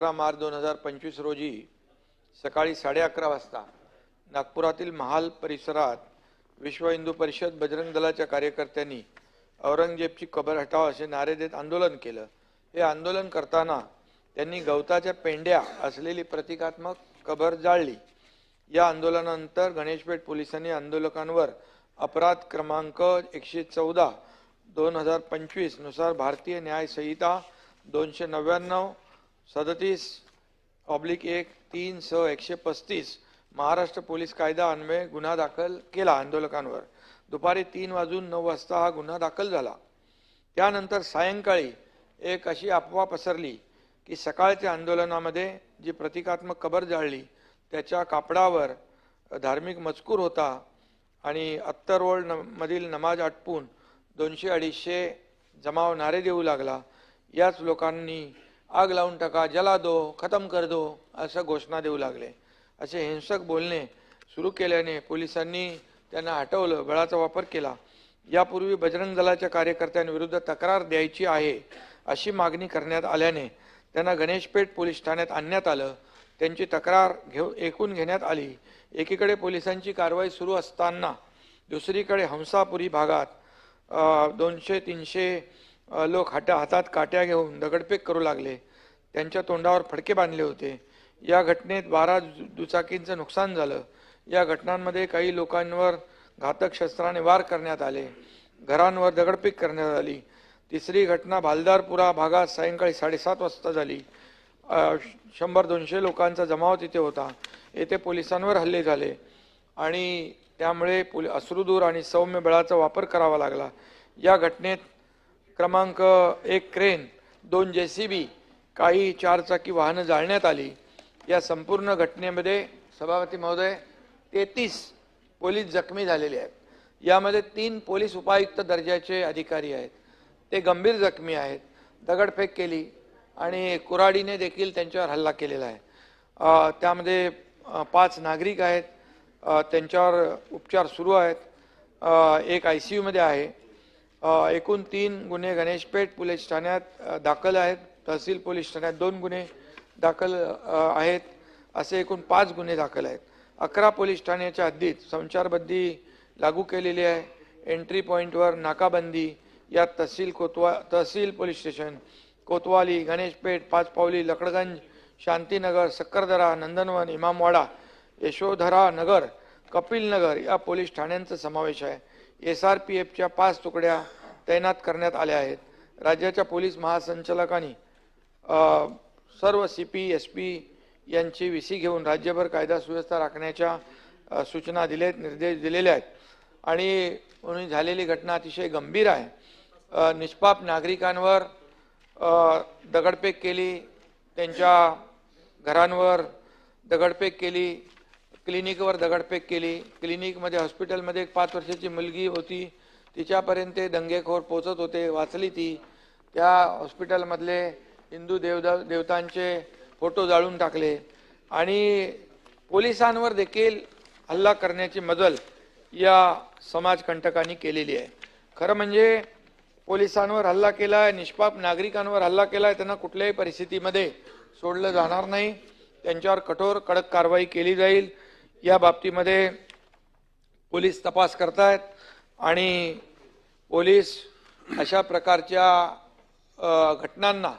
अकरा मार्च दोन हजार पंचवीस रोजी सकाळी साडे अकरा वाजता नागपुरातील महाल परिसरात विश्व हिंदू परिषद बजरंग दलाच्या कार्यकर्त्यांनी औरंगजेबची कबर हटाव असे नारे देत आंदोलन केलं. हे आंदोलन करताना त्यांनी गवताच्या पेंड्या असलेली प्रतिकात्मक कबर जाळली. या आंदोलनानंतर गणेशपेठ पोलिसांनी आंदोलकांवर अपराध क्रमांक एकशे चौदा दोन हजार पंचवीसनुसार भारतीय न्यायसंहिता दोनशे नव्याण्णव सदतीस ऑब्लिक एक तीन स एकशे पस्तीस महाराष्ट्र पोलीस कायदा अन्वये गुन्हा दाखल केला आंदोलकांवर. दुपारी तीन वाजून नऊ वाजता हा गुन्हा दाखल झाला. त्यानंतर सायंकाळी एक अशी अफवा पसरली की सकाळच्या आंदोलनामध्ये जी प्रतिकात्मक कबर जाळली त्याच्या कापडावर धार्मिक मजकूर होता आणि अत्तर न मधील नमाज आटपून दोनशे अडीचशे जमाव नारे देऊ लागला. याच लोकांनी आग लावून टाका जला दो खतम कर दो असं घोषणा देऊ लागले. असे हिंसक बोलणे सुरू केल्याने पोलिसांनी त्यांना हटवलं बळाचा वापर केला. यापूर्वी बजरंग दलाच्या कार्यकर्त्यांविरुद्ध तक्रार द्यायची आहे अशी मागणी करण्यात आल्याने त्यांना गणेशपेठ पोलीस ठाण्यात आणण्यात आलं. त्यांची तक्रार घेऊ ऐकून घेण्यात आली. एकीकडे पोलिसांची कारवाई सुरू असताना दुसरीकडे हंसापुरी भागात दोनशे तीनशे लोक हाट्या हातात काट्या घेऊन दगडफेक करू लागले. त्यांच्या तोंडावर फडके बांधले होते. या घटनेत बारा दुचाकींचं नुकसान झालं. या घटनांमध्ये काही लोकांवर घातक शस्त्राने वार करण्यात आले. घरांवर दगडफेक करण्यात आली. तिसरी घटना भालदारपुरा भागात सायंकाळी साडेसात वाजता झाली. शंभर दोनशे लोकांचा जमाव तिथे होता. येथे पोलिसांवर हल्ले झाले आणि त्यामुळे पोलि अश्रुदूर आणि सौम्य बळाचा वापर करावा लागला. या घटनेत क्रमांक एक क्रेन दोन जे सी बी काही चारचाकी वाहनं जाळण्यात आली. या संपूर्ण घटनेमध्ये सभापती महोदय तेहतीस पोलीस जखमी झालेले आहेत. यामध्ये तीन पोलीस उपायुक्त दर्जाचे अधिकारी आहेत. ते गंभीर जखमी आहेत. दगडफेक केली आणि कुऱ्हाडीने देखील त्यांच्यावर हल्ला केलेला आहे. त्यामध्ये पाच नागरिक आहेत. त्यांच्यावर उपचार सुरू आहेत. एक आय सी यूमध्ये आहे. एकूण तीन गुन्हे गणेशपेठ पोलीस ठाण्यात दाखल आहेत. तहसील पोलीस ठाण्यात दोन गुन्हे दाखल आहेत. असे एकूण पाच गुन्हे दाखल आहेत. अकरा पोलीस ठाण्याच्या हद्दीत संचारबंदी लागू केलेली आहे. एंट्री पॉईंटवर नाकाबंदी. यात तहसील कोतवा तहसील पोलीस स्टेशन कोतवाली गणेशपेठ पाचपावली लकडगंज शांतीनगर सक्करदरा नंदनवन इमामवाडा यशोधरा नगर कपिलनगर या पोलीस ठाण्यांचा समावेश आहे. एस आर पी एफच्या पाच तुकड्या तैनात करण्यात आल्या आहेत. राज्याच्या पोलीस महासंचालकांनी सर्व सी पी एस पी यांची विसी घेऊन राज्यभर कायदा सुव्यवस्था राखण्याच्या सूचना दिलेत निर्देश दिलेले आहेत. आणि म्हणून झालेली घटना अतिशय गंभीर आहे. निष्पाप नागरिकांवर दगडफेक केली त्यांच्या घरांवर दगडफेक केली क्लिनिकवर दगडफेक केली. क्लिनिकमध्ये हॉस्पिटलमध्ये एक पाच वर्षाची मुलगी होती. तिच्यापर्यंत ते दंगेखोर पोचत होते वाचली ती. त्या हॉस्पिटलमधले हिंदू देवदा देवतांचे फोटो जाळून टाकले. आणि पोलिसांवर देखील हल्ला करण्याची मजल या समाजकंटकांनी केलेली आहे. खरं म्हणजे पोलिसांवर हल्ला केला आहे निष्पाप नागरिकांवर हल्ला केला आहे त्यांना कुठल्याही परिस्थितीमध्ये सोडलं जाणार नाही. त्यांच्यावर कठोर कडक कारवाई केली जाईल. या बाबतीमध्ये पोलीस तपास करतायत आणि पोलीस अशा प्रकारच्या घटनांना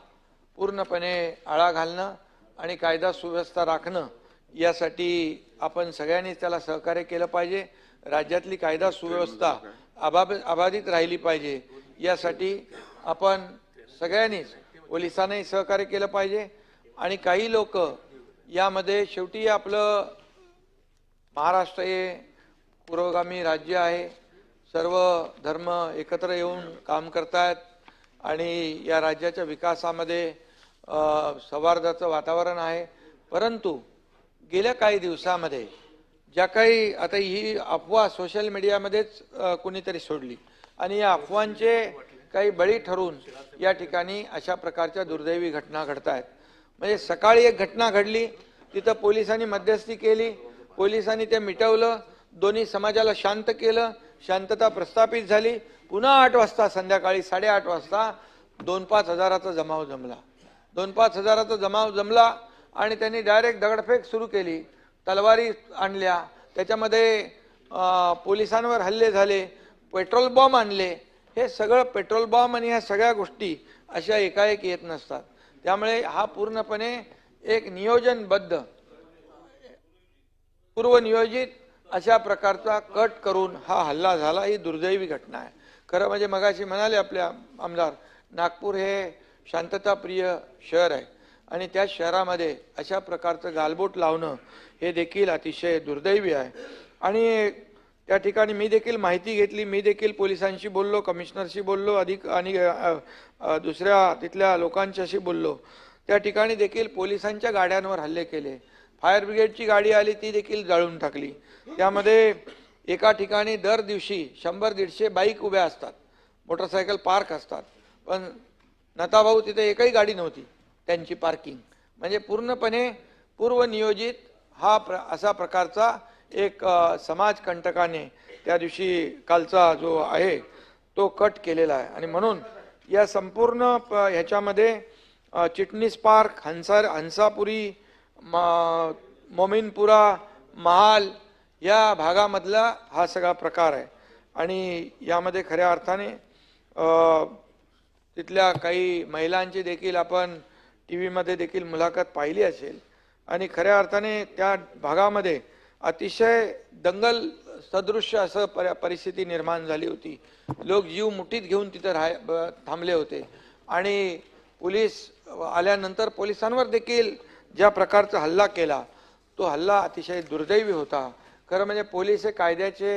पूर्णपणे आळा घालणं आणि कायदा सुव्यवस्था राखणं यासाठी आपण सगळ्यांनीच त्याला सहकार्य केलं पाहिजे. राज्यातली कायदा सुव्यवस्था अबाब अबाधित राहिली पाहिजे. यासाठी आपण सगळ्यांनीच पोलिसांनाही सहकार्य केलं पाहिजे. आणि काही लोक यामध्ये शेवटी आपलं महाराष्ट्र हे पुरोगामी राज्य आहे. सर्व धर्म एकत्र येऊन काम करतायत आणि या राज्याच्या विकासामध्ये सौहार्दाचं वातावरण आहे. परंतु गेल्या काही दिवसामध्ये ज्या काही आता ही अफवा सोशल मीडियामध्येच कुणीतरी सोडली आणि या अफवांचे काही बळी ठरून या ठिकाणी अशा प्रकारच्या दुर्दैवी घटना घडत आहेत म्हणजे सकाळी एक घटना घडली तिथं पोलिसांनी मध्यस्थी केली पोलिसांनी ते मिटवलं दोन्ही समाजाला शांत केलं शांतता प्रस्थापित झाली. पुन्हा आठ वाजता संध्याकाळी साडेआठ वाजता दोन पाच हजाराचा जमाव जमला. दोन पाच हजाराचा जमाव जमला आणि त्यांनी डायरेक्ट दगडफेक सुरू केली. तलवारी आणल्या. त्याच्यामध्ये पोलिसांवर हल्ले झाले पेट्रोल बॉम्ब आणले. हे सगळं पेट्रोल बॉम्ब आणि ह्या सगळ्या गोष्टी अशा एकाएक येत नसतात. त्यामुळे हा पूर्णपणे एक नियोजनबद्ध पूर्वनियोजित अशा प्रकारचा कट करून हा हल्ला झाला ही दुर्दैवी घटना आहे. खरं म्हणजे मगाशी म्हणाले आपल्या आमदार नागपूर हे शांतताप्रिय शहर आहे आणि त्या शहरामध्ये अशा प्रकारचं गालबोट लावणं हे देखील अतिशय दुर्दैवी आहे. आणि त्या ठिकाणी मी देखील माहिती घेतली मी देखील पोलिसांशी बोललो कमिशनरशी बोललो अधिक आणि दुसऱ्या तिथल्या लोकांच्याशी बोललो. त्या ठिकाणी देखील पोलिसांच्या गाड्यांवर हल्ले केले. फायर ब्रिगेडची गाडी आली ती देखील जाळून टाकली. त्यामध्ये एका ठिकाणी दर दिवशी शंभर दीडशे बाईक उभ्या असतात. मोटरसायकल पार्क असतात. पण नताभाऊ तिथे एकही गाडी नव्हती त्यांची पार्किंग. म्हणजे पूर्णपणे पूर्वनियोजित हा प्र असा प्रकारचा एक समाजकंटकाने त्या दिवशी कालचा जो आहे तो कट केलेला आहे. आणि म्हणून या संपूर्ण प- ह्याच्यामध्ये चिटणीस पार्क हंसार हंसापुरी मोमीनपुरा महाल या भागामधला हा सगळा प्रकार आहे. आणि यामध्ये खऱ्या अर्थाने तिथल्या काही महिलांची देखील आपण टी व्हीमध्ये देखील मुलाखत पाहिली असेल. आणि खऱ्या अर्थाने त्या भागामध्ये अतिशय दंगल सदृश्य असं पर परिस्थिती निर्माण झाली होती. लोक जीव मुठीत घेऊन तिथं राह ब- थांबले होते. आणि पोलीस आल्यानंतर पोलिसांवर देखील ज्या प्रकारचा हल्ला केला तो हल्ला अतिशय दुर्दैवी होता. खरं म्हणजे पोलीस हे कायद्याचे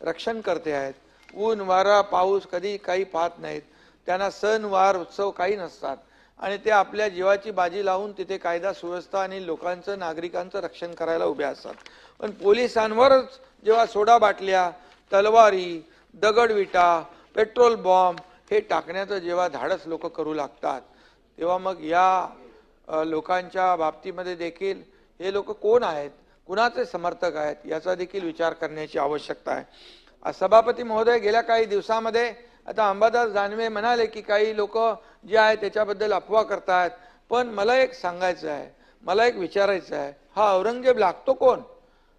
रक्षण करते आहेत. ऊन वारा पाऊस कधी काही पाहत नाहीत. त्यांना सण वार उत्सव काही नसतात. आणि ते आपल्या जीवाची बाजी लावून तिथे कायदा सुव्यवस्था आणि लोकांचं नागरिकांचं रक्षण करायला उभे असतात. पण पोलिसांवरच जेव्हा सोडा बाटल्या तलवारी दगडविटा पेट्रोल बॉम्ब हे टाकण्याचं जेव्हा धाडस लोक करू लागतात तेव्हा मग या लोकांच्या बाबतीमध्ये देखील हे लोक कोण आहेत? कुणाचे समर्थक आहेत? याचा देखील विचार करण्याची आवश्यकता आहे. सभापती महोदय गेल्या काही दिवसामध्ये आता अंबादास दानवे म्हणाले की काही लोक जे आहेत त्याच्याबद्दल अफवा करतात पण मला एक सांगायचं आहे. मला एक विचारायचं आहे. हा औरंगजेब लागतो कोण?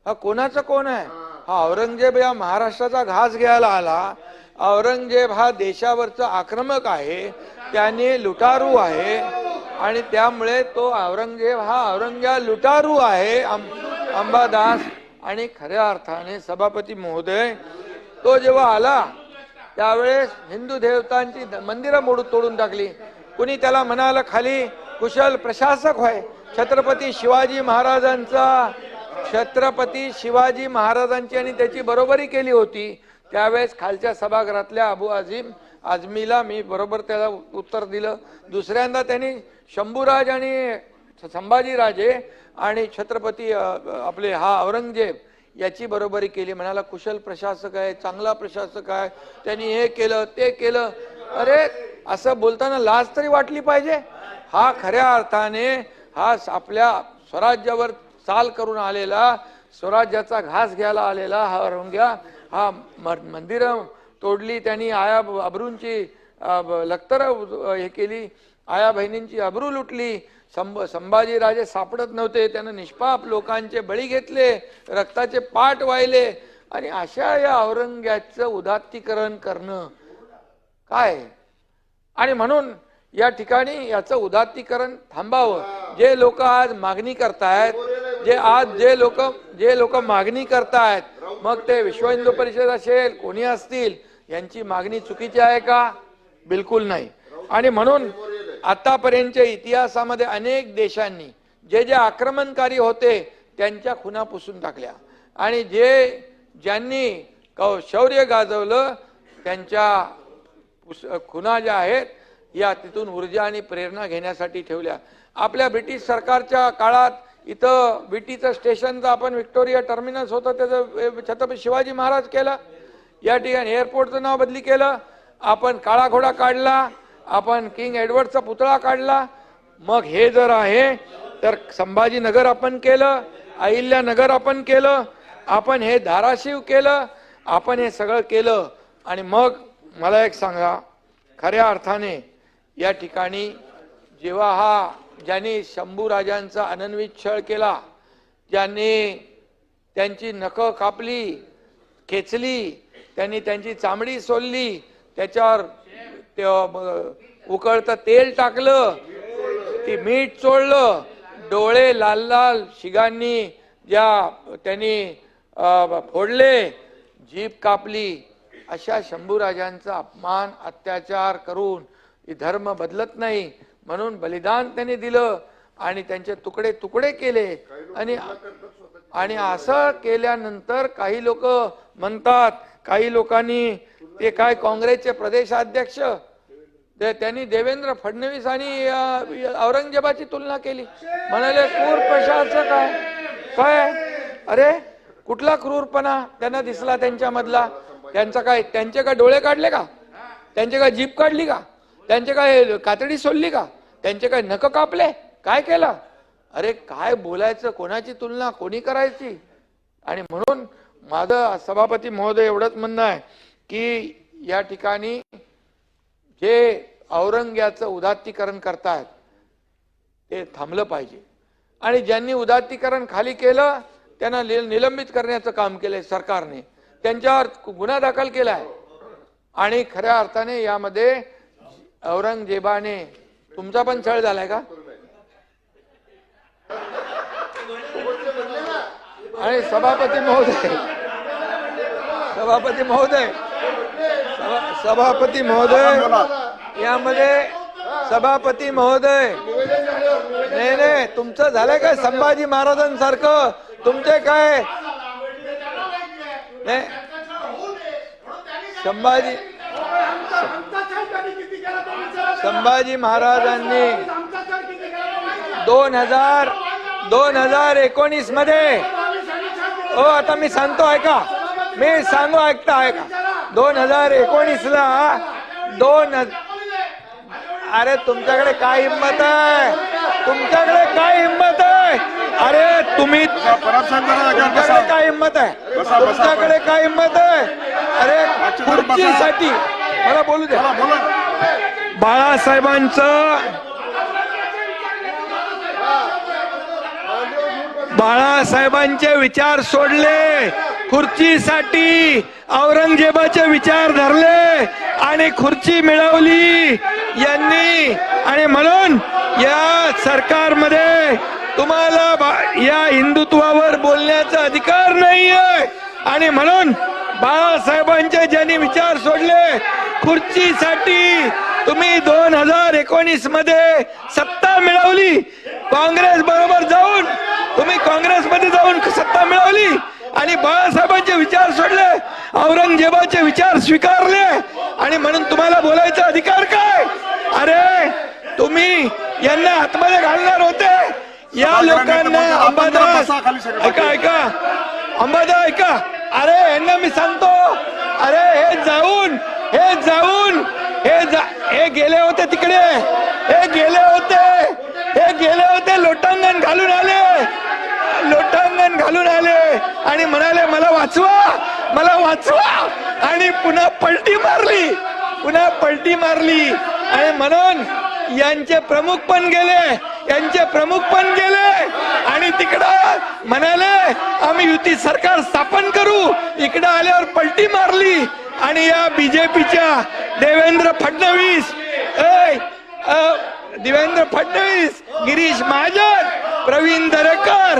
हा कोणाचा कोण आहे? हा औरंगजेब या महाराष्ट्राचा घास घ्यायला आला. औरंगजेब हा देशावरचा आक्रमक आहे. त्याने लुटारू आहे. आणि त्यामुळे तो औरंगजेब हा औरंग्या लुटारू आहे अं- अंबादास. आणि खऱ्या अर्थाने सभापती महोदय तो जेव्हा आला त्यावेळेस हिंदू देवतांची द- मंदिरं मोडून तोडून टाकली. कुणी त्याला म्हणालं खाली कुशल प्रशासक होय छत्रपती शिवाजी महाराजांचा छत्रपती शिवाजी महाराजांची आणि त्याची बरोबरी केली होती. त्यावेळेस खालच्या सभागृहातल्या अबू आझिम आझमीला मी बरोबर त्याला उत्तर दिलं. दुसऱ्यांदा त्यांनी शंभूराज आणि संभाजीराजे आणि छत्रपती आपले हा औरंगजेब याची बरोबरी केली. म्हणाला कुशल प्रशासक आहे चांगला प्रशासक आहे. त्यांनी हे केलं ते केलं. अरे असं बोलताना लाज तरी वाटली पाहिजे. हा खऱ्या अर्थाने हा स- आपल्या स्वराज्यावर चाल करून आलेला स्वराज्याचा घास घ्यायला आलेला हा औरंग्या हा मंदिरं तोडली. त्यांनी आया अब्रूंची लखतर हे केली. आया बहिणींची अब्रू लुटली. संभ संभाजीराजे सापडत नव्हते. त्यानं निष्पाप लोकांचे बळी घेतले रक्ताचे पाठ वाहिले आणि अशा या औरंग्याचं उदात्तीकरण करणं. काय? आणि म्हणून या ठिकाणी याचं उदात्तीकरण थांबावं. जे लोक आज मागणी करतायत जे आज जे लोक जे लोक मागणी करतायत मग ते विश्व हिंदू परिषद असेल कोणी असतील यांची मागणी चुकीची आहे का? बिलकुल नाही. आणि म्हणून आतापर्यंतच्या इतिहासामध्ये अनेक देशांनी जे जे आक्रमणकारी होते त्यांच्या खुना पुसून टाकल्या. आणि जे ज्यांनी कौ- शौर्य गाजवलं त्यांच्या पुस- खुना ज्या आहेत या तिथून ऊर्जा आणि प्रेरणा घेण्यासाठी ठेवल्या. आपल्या ब्रिटिश सरकारच्या काळात इथं विटीचं स्टेशनचं आपण विक्टोरिया टर्मिनस होतं त्याचं छत्रपती शिवाजी महाराज केलं. या ठिकाणी एअरपोर्टचं नाव बदली केलं. आपण काळा घोडा काढला. आपण किंग एडवर्डचा पुतळा काढला. मग हे जर आहे तर संभाजीनगर आपण केलं अहिल्यानगर आपण केलं आपण हे धाराशिव केलं आपण हे सगळं केलं. आणि मग मला एक सांगा खऱ्या अर्थाने या ठिकाणी जेव्हा हा ज्यांनी शंभू राजांचा अनन्वित छळ केला ज्यांनी त्यांची नखं कापली खेचली त्यांनी त्यांची चामडी सोलली त्याच्यावर ते उकळतं तेल टाकलं ती मीठ चोळलं डोळे लाल लाल शिगांनी ज्या त्यांनी फोडले जीप कापली अशा शंभूराजांचा अपमान अत्याचार करून धर्म बदलत नाही म्हणून बलिदान त्यांनी दिलं आणि त्यांचे तुकडे तुकडे केले. आणि आणि असं केल्यानंतर काही लोक म्हणतात काही लोकांनी ते काय काँग्रेसचे प्रदेशाध्यक्ष त्यांनी देवेंद्र फडणवीस आणि औरंगजेबाची तुलना केली. म्हणाले क्रूर प्रशासक आहे. काय? अरे कुठला क्रूरपणा? त्यांना दिसला त्यांच्यामधला. त्यांचा काय त्यांचे काय डोळे काढले का? त्यांचे काय जीप काढली का? त्यांचे काय कातडी सोडली का? त्यांचे काय नख कापले? काय केलं? अरे काय बोलायचं? कोणाची तुलना? कोणी करायची? आणि म्हणून माझं सभापती महोदय एवढंच म्हणणं आहे की या ठिकाणी जे औरंग्याचं उदात्तीकरण करतायत ते थांबलं पाहिजे. आणि ज्यांनी उदात्तीकरण खाली केलं त्यांना निलंबित करण्याचं काम केलंय सरकारने. त्यांच्यावर गुन्हा दाखल केलाय. आणि खऱ्या अर्थाने यामध्ये औरंगजेबाने तुमचा पण छळ झालाय का? आणि सभापती महोदय सभापती महोदय सभापती महोदय यामध्ये सभापती महोदय. नाही नाही तुमचं झालंय काय संभाजी महाराजांसारखं? तुमचे काय? नाही. संभाजी संभाजी महाराजांनी दोन हजार दोन हजार एकोणीसमध्ये हो आता मी सांगतो ऐका. मी सांगू ऐकता ऐका. दोन हजार एकोणीसला दोन अरे तुमच्याकडे काय हिंमत आहे? तुमच्याकडे काय हिंमत आहे? अरे तुम्ही तुमच्याकडे काय हिंमत आहे? तुमच्याकडे काय हिंमत आहे? अरे खुर्चीसाठी मला बोलू दे. चला, बाळासाहेबांचं बाळासाहेबांचे विचार सोडले. खुर्चीसाठी औरंगजेबाचे विचार धरले आणि खुर्ची मिळवली यांनी. आणि म्हणून या सरकारमध्ये तुम्हाला बा- या हिंदुत्वावर बोलण्याचा अधिकार नाही आहे आणि म्हणून बाळासाहेबांचे ज्यांनी विचार सोडले खुर्चीसाठी तुम्ही दोन हजार एकोणीसमध्ये सत्ता मिळवली. काँग्रेस बरोबर जाऊन तुम्ही काँग्रेसमध्ये जाऊन सत्ता मिळवली. आणि बाळासाहेबांचे विचार सोडले औरंगजेबाचे विचार स्वीकारले आणि म्हणून तुम्हाला बोलायचा अधिकार काय? अरे तुम्ही यांना आतमध्ये घालणार होते. या लोकांना अंबादास ऐका ऐका. अंबादा ऐका. अरे यांना मी सांगतो. अरे हे जाऊन हे जाऊन हे जा हे गेले होते तिकडे. हे गेले होते. हे गेले होते. लोटांगण घालून आले. लोटांगण घालून आले आणि म्हणाले मला वाचवा मला वाचवा. आणि पुन्हा पलटी मारली पुन्हा पलटी मारली. आणि म्हणून यांचे प्रमुख पण गेले यांचे प्रमुख पण गेले. आणि तिकडं म्हणाले आम्ही युती सरकार स्थापन करू. इकडं आल्यावर पलटी मारली. आणि या बीजेपीच्या देवेंद्र फडणवीस देवेंद्र फडणवीस गिरीश महाजन प्रवीण दरेकर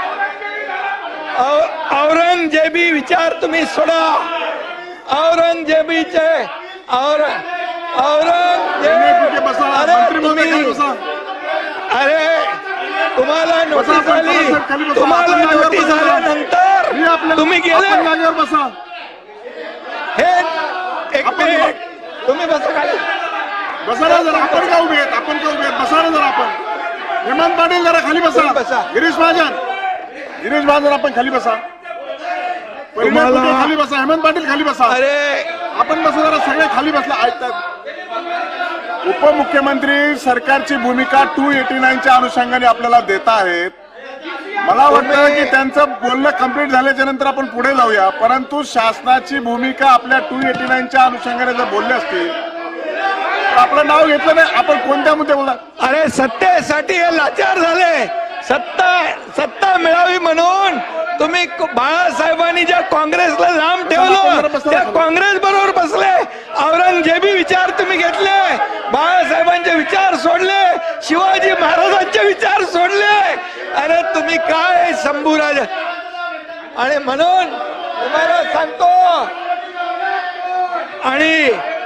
औरंगजेबी विचार तुम्ही सोडा. औरंगजेबीचे और औरंगजेब अरे तुम्ही अरे तुम्हाला नोटीस आली. तुम्हाला नोटीस आल्यानंतर तुम्ही गेले. हे एक मिनिट. तुम्ही बसा खाली. बसा ना जरा. आपण का उभे आपण का उभे आहेत बसा ना जरा आपण. हेमंत पाटील जरा खाली बसा. बसा. गिरीश महाजन. गिरीश महाजन आपण खाली बसा. खाली बसा हेमंत पाटील खाली बसा. अरे! आपण बसा जरा सगळे खाली बसला ऐकतात. उपमुख्यमंत्री सरकारची भूमिका टू एटी नाईनच्या अनुषंगाने आपल्याला देत आहेत. मला वाटतं की त्यांचं बोलणं कंप्लीट झाल्याच्यानंतर आपण पुढे जाऊया. परंतु शासनाची भूमिका आपल्या टू एटी नाईनच्या अनुषंगाने जर बोलले असतील तर आपलं नाव घेतलं नाही. आपण कोणत्या मुद्दे बोलणार? अरे सत्तेसाठी हे लाचार झाले. सत्ता सत्ता मिळावी म्हणून तुम्ही बाळासाहेबांनी ज्या काँग्रेसला लांब ठेवलं त्या काँग्रेस बरोबर बसले. औरंगजेबी विचार तुम्ही घेतले. बाळासाहेबांचे विचार सोडले. शिवाजी महाराजांचे विचार सोडले. अरे तुम्ही काय शंभूराज आणि म्हणून तुम्हाला सांगतो. आणि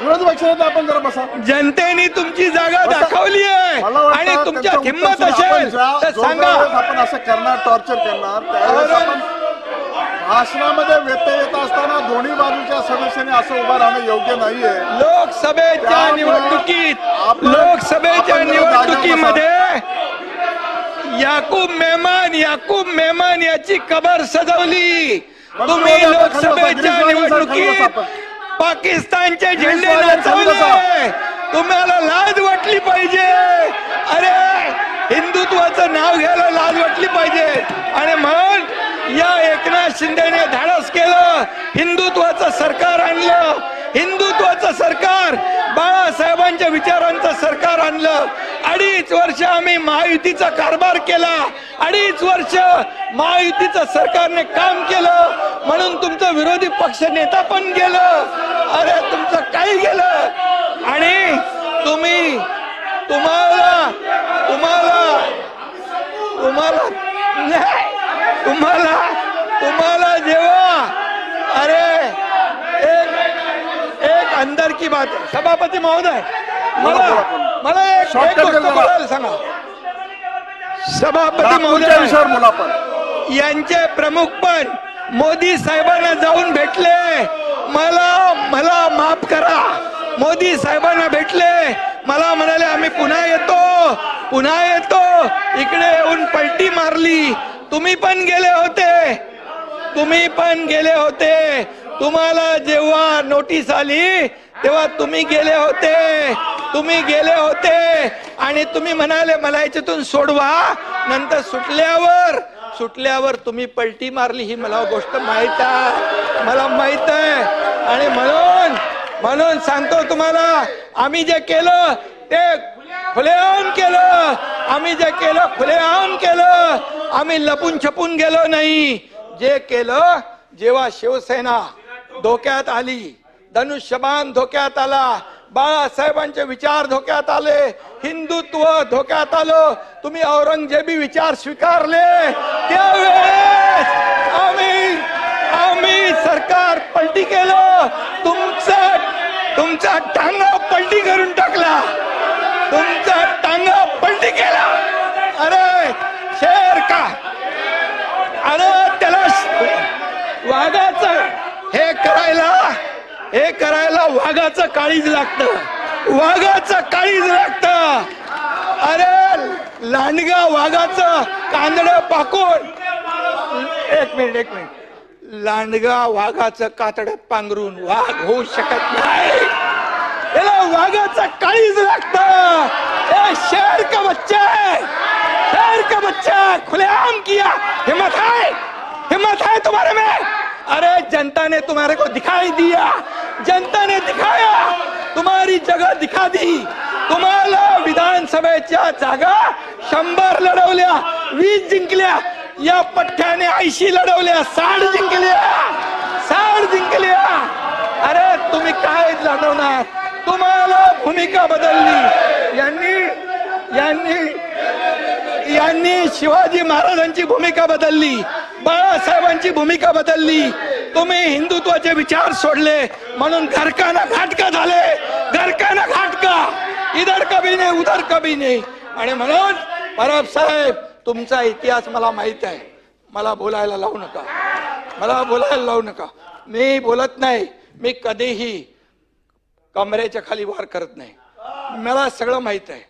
विरोधी पक्षाने आपण जरा बसा. जनतेने तुमची जागा दाखवली आहे. मला वाटतं आणि तुमच्यात त्यांचं हिंमत उत्तर असेल ज्या- तर जो सांगा. आपण असं करणार टॉर्चर करणार त्यावेळेस आपण भाषणामध्ये व्यत्यय येत असताना दोन्ही बाजूच्या सदस्यांनी असं उभं राहणं योग्य नाहीये. लोकसभेच्या त्यामुळं निवडणुकीत आपण- लोकसभेच्या आपण जरा जागेवर निवडणुकीमध्ये याकूब मेहमान याकूब मेहमान याची कबर सजवली. तुम्ही बसा, लोकसभेच्या खाली बसा निवडणुकीत आपण. पाकिस्तानचे झेंडे. नाचवले. तुम्हाला लाज वाटली पाहिजे. अरे हिंदुत्वाचं नाव घ्यायला लाज वाटली पाहिजे. आणि म्हणून या एकनाथ शिंदेने धाडस केलं हिंदुत्वाचं सरकार आणलं हिंदुत्वाचं सरकार बाळासाहेबांच्या विचारांचं सरकार आणलं. अडीच वर्ष आम्ही महायुतीचा कारभार केला. अडीच वर्ष महायुतीचं सरकारने काम केलं. म्हणून तुमचं विरोधी पक्ष नेता पण गेलं. अरे तुमचं काही गेलं. आणि तुम्ही तुम्हाला तुम्हाला तुम्हाला तुम्हाला तुम्हाला जेव्हा अरे एक एक अंदर की बात सभापती महोदय मला मला एक. बोलायला सांगा. सभापती महोदय. यांचे प्रमुख पण मोदी साहेबांना जाऊन भेटले. मला मला माफ करा. मोदी साहेबांना भेटले. मला म्हणाले आम्ही पुन्हा येतो. पुन्हा येतो. इकडे येऊन पलटी मारली. तुम्ही पण गेले होते. तुम्ही पण गेले होते. तुम्हाला जेव्हा नोटीस आली तेव्हा तुम्ही गेले होते. तुम्ही गेले होते आणि तुम्ही म्हणाले मला याच्यातून सोडवा. नंतर सुटल्यावर सुटल्यावर तुम्ही पलटी मारली ही मला गोष्ट माहीत आहे. मला माहीत आहे. आणि म्हणून म्हणून सांगतो तुम्हाला आम्ही जे केलं ते खुलेआम केलं. आम्ही जे केलं खुलेआम केलं. आम्ही लपून छपून गेलो नाही. जे केलं जेव्हा शिवसेना धोक्यात आली धनुष्यबाण धोक्यात आला बाळासाहेबांचे विचार धोक्यात आले हिंदुत्व धोक्यात आलं तुम्ही औरंगजेबी विचार स्वीकारले. त्यावेळेस आम्ही आम्ही सरकार पलटी केलं तुमचा तुमचा टांगा पलटी करून टाकला. तुमचा टांगा पलटी केला. अरे शेर का? अरे त्याला श- वाघाचं हे करायला हे करायला वाघाचं काळीज लागतं. वाघाचं काळीज लागतं. अरे लांडगा वाघाचं कांदड पाकून. एक मिनिट एक मिनिट. लांडगा वाघाचं कातड पांघरून वाघ होऊ शकत नाही. याला वाघाचं काळीज लागत. शेर का बच्चा? शेर का बच्चा? खुलेआम किया. हिम्मत है हिम्मत है तुम्हारे में? अरे जनता ने तुम्हारे को दिखाई दिया। जनता ने दिखाया। तुम्हारी जगह दिखा दी। तुम्हाला विधानसभेच्या जागा शंभर लढवल्या वीस जिंकल्या या पठ्ठ्याने ऐंशी लढवल्या साठ जिंकल्या साठ जिंकल्या. अरे तुम्ही काय लढवणार? तुम्हाला भूमिका बदलली. यांनी यांनी यांनी शिवाजी महाराजांची भूमिका बदलली बाळासाहेबांची भूमिका बदलली. तुम्ही हिंदुत्वाचे विचार सोडले म्हणून घरकाना घाटका झाले. घरकाना घाटका. इधर कभी नाही उधर कभी नाही. आणि म्हणून परब साहेब तुमचा इतिहास मला माहीत आहे. मला बोलायला लावू नका. मला बोलायला लावू नका. मी बोलत नाही. मी कधीही कमरेच्या खाली वार करत नाही. मला सगळं माहीत आहे.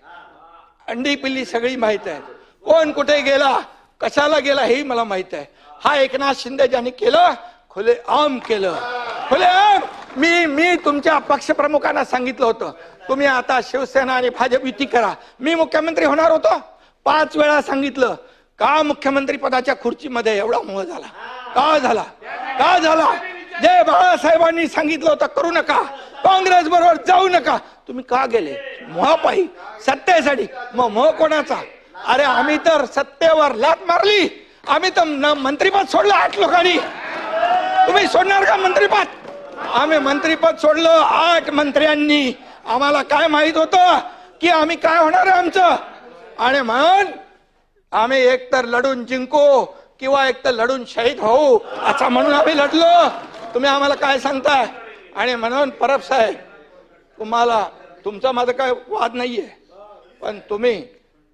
अंडी पिल्ली सगळी माहीत आहे कोण कुठे गेला? कशाला गेला हे मला माहीत आहे. हा एकनाथ शिंदे ज्यांनी केलं खुले आम केलं. खुले आम! मी मी तुमच्या पक्षप्रमुखांना सांगितलं होतं. तुम्ही आता शिवसेना आणि भाजप युती करा. मी मुख्यमंत्री होणार होतो. पाच वेळा सांगितलं. का मुख्यमंत्री पदाच्या खुर्चीमध्ये एवढा मोह झाला? का झाला? का झाला? जे बाळासाहेबांनी सांगितलं होतं करू नका. काँग्रेस बरोबर जाऊ नका. तुम्ही का गेले? मोहापायी. सत्तेसाठी. मग मोह कोणाचा? अरे आम्ही तर सत्तेवर लात मारली. आम्ही तर न- मंत्रीपद सोडलं आठ लोकांनी. तुम्ही सोडणार का मंत्रीपद? आम्ही मंत्रीपद सोडलं आठ मंत्र्यांनी. आम्हाला काय माहीत होतं की आम्ही काय होणार आहे आमचं? आणि म्हणून आम्ही एक तर लढून जिंकू किंवा एक तर लढून शहीद होऊ असं म्हणून आम्ही लढलो. तुम्ही आम्हाला काय सांगताय? आणि म्हणून परब साहेब तुम्हाला तुमचा माझा काय वाद नाहीये. पण तुम्ही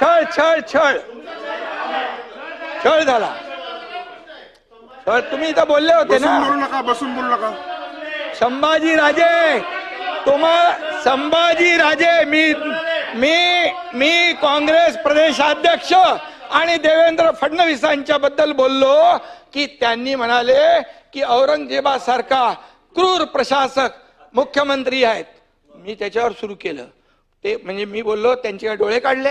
छळ छळ छळ. छळ झाला. छळ तुम्ही इथं बोलले होते बसून ना बोलू नका बसून बोलू नका. संभाजी राजे तुम्हा संभाजी राजे मी मी मी काँग्रेस प्रदेशाध्यक्ष आणि देवेंद्र फडणवीसांच्या बद्दल बोललो की त्यांनी म्हणाले की औरंगजेबासारखा क्रूर प्रशासक मुख्यमंत्री आहेत. मी त्याच्यावर सुरू केलं. ते म्हणजे मी बोललो त्यांचे डोळे काढले?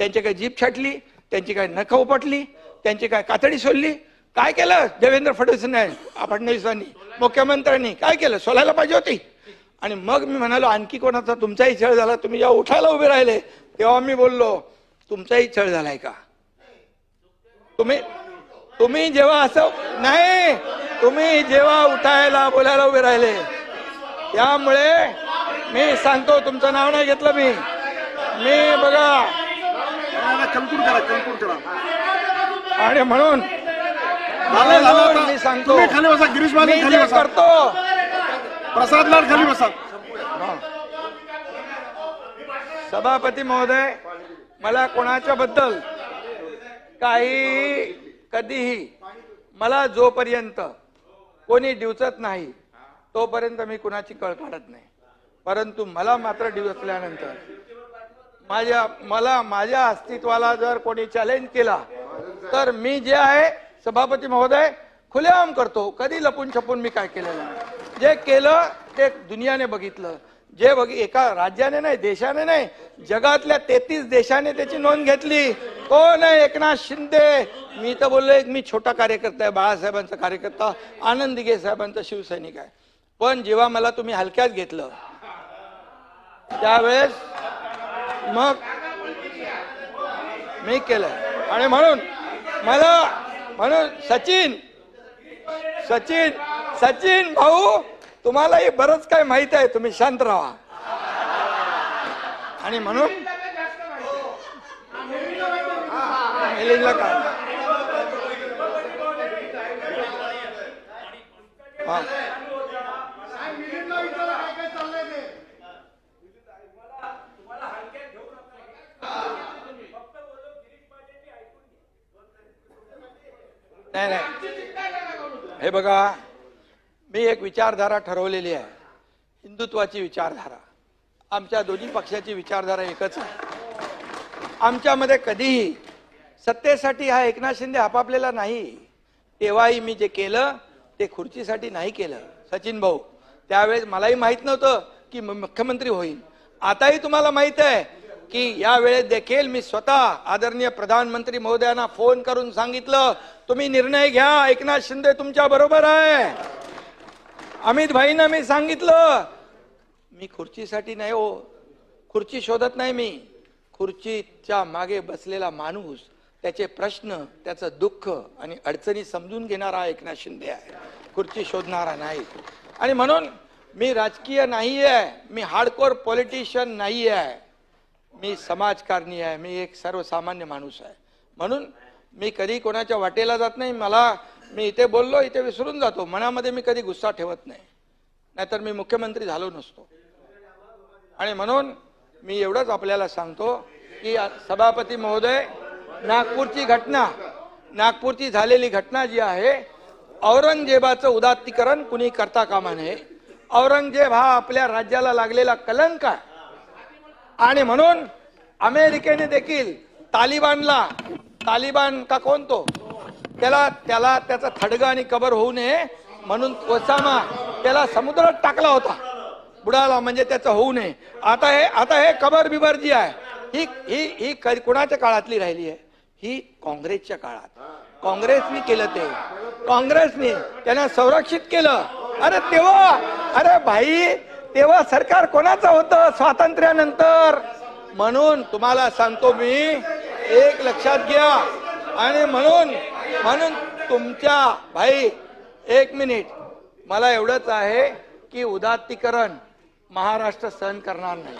त्यांची काय जीप छाटली त्यांची काय नख उपटली त्यांची काय कातडी सोडली काय केलं देवेंद्र फडणवीसांनी फडणवीसांनी मुख्यमंत्र्यांनी? काय केलं? सोलायला पाहिजे होती. आणि मग मी म्हणालो आणखी कोणाचा तुमचाही छळ झाला तुम्ही जेव्हा उठायला उभे राहिले तेव्हा मी बोललो तुमचाही छळ झालाय का? तुम्ही तुम्ही जेव्हा असं नाही तुम्ही जेव्हा उठायला बोलायला उभे राहिले त्यामुळे मी सांगतो तुमचं नाव नाही घेतलं मी. मी बघा करा करा. आणि म्हणून. मी सांगतो खाली बसा गिरीश महाजन खाली बसा. करतो. प्रसाद लाड खाली बसा. सभापती महोदय मला कोणाच्या बद्दल काही कधीही मला जोपर्यंत कोणी डिवचत नाही तोपर्यंत मी कुणाची कळ काढत नाही. परंतु मला मात्र डिवचल्यानंतर माझ्या मला माझ्या अस्तित्वाला जर कोणी चॅलेंज केला तर मी जे आहे सभापती महोदय खुलेआम करतो. कधी लपून छपून मी काय केलेलं नाही. जे केलं ते दुनियाने बघितलं. जे बघ एका राज्याने नाही देशाने नाही जगातल्या तेहतीस देशाने त्याची नोंद घेतली. हो कोण आहे एकनाथ शिंदे. मी तर बोललो एक मी छोटा कार्यकर्ता आहे बाळासाहेबांचा कार्यकर्ता आनंद दिघे साहेबांचा शिवसैनिक आहे. पण जेव्हा मला तुम्ही हलक्यात घेतलं त्यावेळेस मग मी केलं आणि म्हणून मला म्हणून सचिन सचिन सचिन भाऊ तुम्हालाही बरंच काय माहीत आहे तुम्ही शांत राहा. आणि म्हणून मिलिंदला काय हा. नाही नाही. हे बघा मी एक विचारधारा ठरवलेली आहे. हिंदुत्वाची विचारधारा. आमच्या दोन्ही पक्षाची विचारधारा एकच आहे. आमच्यामध्ये कधीही सत्तेसाठी हा एकनाथ शिंदे आपापलेला नाही. तेव्हाही मी जे केलं ते खुर्चीसाठी नाही केलं. सचिन भाऊ त्यावेळेस मलाही माहीत नव्हतं की म- मुख्यमंत्री होईल. आताही तुम्हाला माहीत आहे की यावेळेस देखील मी स्वतः आदरणीय प्रधानमंत्री महोदयांना फोन करून सांगितलं तुम्ही निर्णय घ्या एकनाथ शिंदे तुमच्या बरोबर आहे. अमित भाईंना मी सांगितलं मी खुर्चीसाठी नाही हो खुर्ची शोधत नाही मी. खुर्चीच्या मागे बसलेला माणूस त्याचे प्रश्न त्याचं दुःख आणि अडचणी समजून घेणारा एकनाथ शिंदे आहे. खुर्ची शोधणारा नाही. आणि म्हणून मी राजकीय नाही आहे मी हार्डकोर पॉलिटिशियन नाही आहे मी समाजकारणी आहे मी एक सर्वसामान्य माणूस आहे. म्हणून मी कधी कोणाच्या वाटेला जात नाही मला मी इथे बोललो इथे विसरून जातो. मनामध्ये मी कधी गुस्सा ठेवत नाही. नाहीतर मी मुख्यमंत्री झालो नसतो. आणि म्हणून मी एवढंच आपल्याला सांगतो की सभापती महोदय नागपूरची घटना नागपूरची झालेली घटना जी आहे औरंगजेबाचं उदात्तीकरण कुणी करता कामा नये. औरंगजेब हा आपल्या राज्याला लागलेला कलंक आहे. आणि म्हणून अमेरिकेने देखील तालिबानला तालिबान का कोण तो? त्याला त्याला त्याचा थडगा आणि कबर होऊ नये म्हणून ओसामा त्याला समुद्रात टाकला होता. बुडाला म्हणजे त्याचं होऊ नये. आता हे आता हे कबर बिबर जी आहे. ही ही ही क- कुणाच्या काळातली राहिली आहे? ही काँग्रेसच्या काळात. काँग्रेसने केलं ते. काँग्रेसने त्यांना संरक्षित केलं. अरे तेव्हा अरे भाई तेव्हा सरकार कोणाचं होतं? स्वातंत्र्यानंतर. म्हणून तुम्हाला सांगतो मी एक लक्षात घ्या. आणि म्हणून म्हणून तुमच्या भाई एक मिनिट. मला एवढंच आहे की उदात्तीकरण महाराष्ट्र सहन करणार नाही.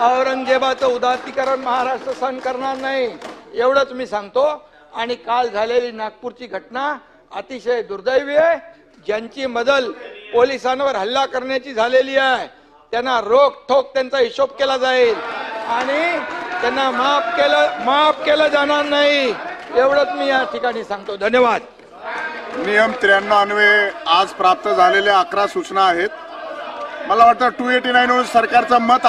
औरंगजेबाचं उदात्तीकरण महाराष्ट्र सहन करणार नाही. एवढंच मी सांगतो. आणि काल झालेली नागपूरची घटना अतिशय दुर्दैवी आहे. ज्यांची मदल पोलिसांवर हल्ला करण्याची झालेली आहे. त्यांना रोख ठोक त्यांचा हिशोब केला जाईल. आणि त्यांना माफ केलं माफ केलं जाणार नाही. एवढंच मी या ठिकाणी सांगतो. धन्यवाद. नियम त्र्याण्णव अन्वये आज प्राप्त झालेल्या अकरा सूचना आहेत. मला वाटतं टू एटी नाईन सरकारचं मत